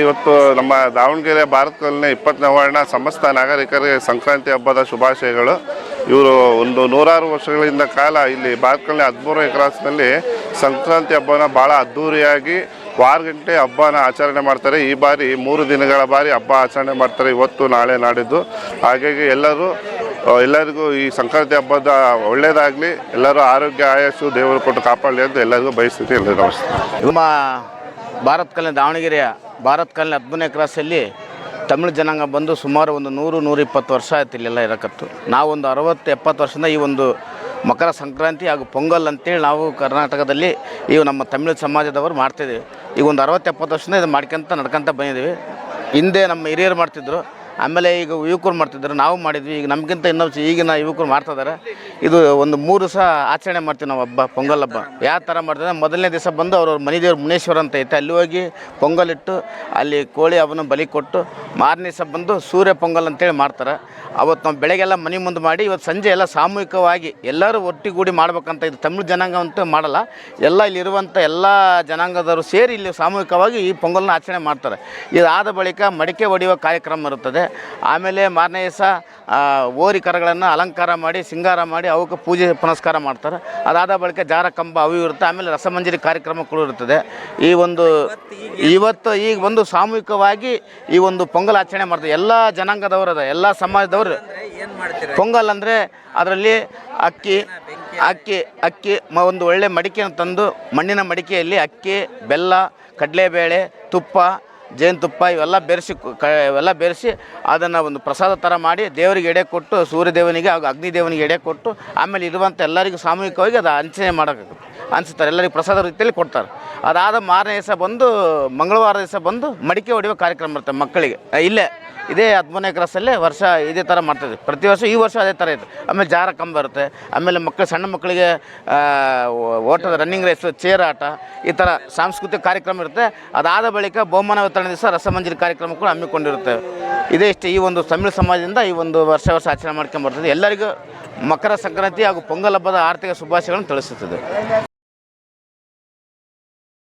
ಇವತ್ತು ನಮ್ಮ ದಾವಣಗೆರೆ ಭಾರತದಲ್ಲಿ ಇಪ್ಪತ್ತನೇ ಸಮಸ್ತ ನಾಗರಿಕರಿಗೆ ಸಂಕ್ರಾಂತಿ ಹಬ್ಬದ ಶುಭಾಶಯಗಳು. ಇವರು ಒಂದು ನೂರಾರು ವರ್ಷಗಳಿಂದ ಕಾಲ ಇಲ್ಲಿ ಭಾರತದಲ್ಲಿ ಹದಿಮೂರನೇ ಹದಿಮೂರು ಸಂಕ್ರಾಂತಿ ಹಬ್ಬನ ಭಾಳ ಅದ್ಧೂರಿಯಾಗಿ ವಾರ ಗಂಟೆ ಹಬ್ಬನ ಆಚರಣೆ ಮಾಡ್ತಾರೆ. ಈ ಬಾರಿ ಮೂರು ದಿನಗಳ ಬಾರಿ ಹಬ್ಬ ಆಚರಣೆ ಮಾಡ್ತಾರೆ ಇವತ್ತು, ನಾಳೆ ನಾಡಿದ್ದು. ಹಾಗಾಗಿ ಎಲ್ಲರೂ ಎಲ್ಲರಿಗೂ ಈ ಸಂಕ್ರಾಂತಿ ಹಬ್ಬದ ಒಳ್ಳೆಯದಾಗಲಿ ಎಲ್ಲರೂ ಆರೋಗ್ಯ, ಆಯಸ್ಸು ದೇವರು ಕೊಟ್ಟು ಕಾಪಾಡಲಿ ಅಂತ ಎಲ್ಲರಿಗೂ ಬಯಸ್ತೀನಿ. ಎಲ್ಲರಿಗೂ ನಮಸ್ತೆ. ನಮ್ಮ ಭಾರತ್ ಕಲ್ಯಾಣ ದಾವಣಗೆರೆಯ ಭಾರತ್ ಕಲ್ಯಾಣ ಹದಿಮೂರನೇ ಕ್ರಾಸಲ್ಲಿ ತಮಿಳು ಜನಾಂಗ ಬಂದು ಸುಮಾರು ಒಂದು ನೂರು, ನೂರಿಪ್ಪತ್ತು ವರ್ಷ ಆಯ್ತು ಇಲ್ಲೆಲ್ಲ ಇರಕತ್ತು. ನಾವೊಂದು ಅರವತ್ತು, ಎಪ್ಪತ್ತು ವರ್ಷದಿಂದ ಈ ಒಂದು ಮಕರ ಸಂಕ್ರಾಂತಿ ಹಾಗೂ ಪೊಂಗಲ್ ಅಂತೇಳಿ ನಾವು ಕರ್ನಾಟಕದಲ್ಲಿ ಇವು ನಮ್ಮ ತಮಿಳು ಸಮಾಜದವರು ಮಾಡ್ತಿದ್ದೀವಿ. ಈಗ ಒಂದು ಅರವತ್ತು ಎಪ್ಪತ್ತು ವರ್ಷದಿಂದ ಇದು ಮಾಡ್ಕೊಂತ ನಡ್ಕೊಂತ ಬಂದಿದ್ದೀವಿ. ಹಿಂದೆ ನಮ್ಮ ಹಿರಿಯರು ಮಾಡ್ತಿದ್ರು, ಆಮೇಲೆ ಈಗ ಯುವಕರು ಮಾಡ್ತಿದ್ರು ನಾವು ಮಾಡಿದ್ವಿ. ಈಗ ನಮಗಿಂತ ಇನ್ನೊಂದು ಈಗಿನ ಯುವಕರು ಮಾಡ್ತಿದ್ದಾರೆ. ಇದು ಒಂದು ಮೂರು ದಿವಸ ಆಚರಣೆ ಮಾಡ್ತೀವಿ ನಾವು ಹಬ್ಬ, ಪೊಂಗಲ್ ಹಬ್ಬ. ಯಾವ ಥರ ಮಾಡ್ತಾರೆ ಮೊದಲನೇ ದಿವಸ ಬಂದು ಅವ್ರವ್ರ ಮನೆ ದೇವ್ರ ಮುನೇಶ್ವರ ಅಂತ ಐತೆ. ಅಲ್ಲಿ ಹೋಗಿ ಪೊಂಗಲ್ ಇಟ್ಟು, ಅಲ್ಲಿ ಕೋಳಿ ಹಬ್ಬನ ಬಲಿ ಕೊಟ್ಟು ಮಾರನೇ ದಿವಸ ಬಂದು ಸೂರ್ಯ ಪೊಂಗಲ್ ಅಂತೇಳಿ ಮಾಡ್ತಾರೆ. ಅವತ್ತು ನಾವು ಬೆಳಗ್ಗೆಲ್ಲ ಮನೆ ಮುಂದೆ ಮಾಡಿ ಇವತ್ತು ಸಂಜೆ ಎಲ್ಲ ಸಾಮೂಹಿಕವಾಗಿ ಎಲ್ಲರೂ ಒಟ್ಟಿಗೂಡಿ ಮಾಡ್ಬೇಕಂತ ಇದು ತಮಿಳು ಜನಾಂಗ ಅಂತೂ ಮಾಡಲ್ಲ. ಎಲ್ಲ ಇಲ್ಲಿರುವಂಥ ಎಲ್ಲ ಜನಾಂಗದವರು ಸೇರಿ ಇಲ್ಲಿ ಸಾಮೂಹಿಕವಾಗಿ ಈ ಪೊಂಗಲ್ನ ಆಚರಣೆ ಮಾಡ್ತಾರೆ. ಇದಾದ ಬಳಿಕ ಮಡಿಕೆ ಒಡೆಯುವ ಕಾರ್ಯಕ್ರಮ ಇರುತ್ತದೆ. ಆಮೇಲೆ ಮಾರನೇ ದಿವಸ ಓರಿ ಕರಗಳನ್ನು ಅಲಂಕಾರ ಮಾಡಿ, ಸಿಂಗಾರ ಮಾಡಿ ಅವಕ್ಕೆ ಪೂಜೆ ಪುನಸ್ಕಾರ ಮಾಡ್ತಾರೆ. ಅದಾದ ಬಳಿಕ ಜಾರ ಕಂಬ ಅವು ಇರುತ್ತೆ, ಆಮೇಲೆ ರಸಮಂಜರಿ ಕಾರ್ಯಕ್ರಮಗಳು ಇರ್ತದೆ. ಈ ಒಂದು ಇವತ್ತು ಈಗ ಒಂದು ಸಾಮೂಹಿಕವಾಗಿ ಈ ಒಂದು ಪೊಂಗಲ್ ಆಚರಣೆ ಮಾಡ್ತಾರೆ. ಎಲ್ಲ ಜನಾಂಗದವರು ಅದ, ಎಲ್ಲ ಸಮಾಜದವರು. ಪೊಂಗಲ್ ಅಂದರೆ ಅದರಲ್ಲಿ ಅಕ್ಕಿ ಅಕ್ಕಿ ಅಕ್ಕಿ, ಮ, ಒಂದು ಒಳ್ಳೆ ಮಡಿಕೆಯನ್ನು ತಂದು ಮಣ್ಣಿನ ಮಡಿಕೆಯಲ್ಲಿ ಅಕ್ಕಿ, ಬೆಲ್ಲ, ಕಡಲೆಬೇಳೆ, ತುಪ್ಪ ಜೇನುತುಪ್ಪ ಇವೆಲ್ಲ ಬೆರೆಸಿ ಕ ಇವೆಲ್ಲ ಬೆರೆಸಿ ಅದನ್ನು ಒಂದು ಪ್ರಸಾದ ಥರ ಮಾಡಿ ದೇವರಿಗೆ ಎಡೆ ಕೊಟ್ಟು ಸೂರ್ಯದೇವನಿಗೆ ಹಾಗೂ ಅಗ್ನಿದೇವನಿಗೆ ಎಡೆ ಕೊಟ್ಟು ಆಮೇಲೆ ಇರುವಂಥ ಎಲ್ಲರಿಗೂ ಸಾಮೂಹಿಕವಾಗಿ ಅದು ಹಂಚನೆ ಮಾಡೋಕ್ಕಾಗುತ್ತೆ. ಅನಿಸ್ತಾರೆ ಎಲ್ಲರಿಗೂ ಪ್ರಸಾದ ರೀತಿಯಲ್ಲಿ ಕೊಡ್ತಾರೆ. ಅದಾದ ಮಾರನೇ ದಿವಸ ಬಂದು, ಮಂಗಳವಾರ ದಿವಸ ಬಂದು ಮಡಿಕೆ ಹೊಡೆಯುವ ಕಾರ್ಯಕ್ರಮ ಇರುತ್ತೆ ಮಕ್ಕಳಿಗೆ. ಇಲ್ಲೇ. ಇದೇ ಹದಿಮೂರನೇ ಕ್ರಾಸಲ್ಲೇ ವರ್ಷ ಇದೇ ಥರ ಮಾಡ್ತಿದ್ವಿ ಪ್ರತಿ ವರ್ಷ ಈ ವರ್ಷ ಅದೇ ಥರ ಇತ್ತು. ಆಮೇಲೆ ಜಾರ ಕಂಬ ಇರುತ್ತೆ ಆಮೇಲೆ ಮಕ್ಕಳು ಸಣ್ಣ ಮಕ್ಕಳಿಗೆ ಓಟದ ರನ್ನಿಂಗ್ ರೇಸು ಚೇರ್ ಆಟ, ಈ ಥರ ಸಾಂಸ್ಕೃತಿಕ ಕಾರ್ಯಕ್ರಮ ಇರುತ್ತೆ. ಅದಾದ ಬಳಿಕ ಬಹುಮಾನ ವಿತರಣೆ ದಿವಸ ರಸಮಂಜರಿ ಕಾರ್ಯಕ್ರಮ ಕೂಡ ಹಮ್ಮಿಕೊಂಡಿರುತ್ತೆ. ಇದೇ ಇಷ್ಟೇ ಈ ಒಂದು ತಮಿಳು ಸಮಾಜದಿಂದ ಈ ಒಂದು ವರ್ಷ ವರ್ಷ ಆಚರಣೆ ಮಾಡ್ಕೊಂಡು ಬರ್ತದೆ. ಎಲ್ಲರಿಗೂ ಮಕರ ಸಂಕ್ರಾಂತಿ ಹಾಗೂ ಪೊಂಗಲ್ ಹಬ್ಬದ ಆರ್ಥಿಕ ಶುಭಾಶಯಗಳನ್ನು ತಿಳಿಸುತ್ತದೆ.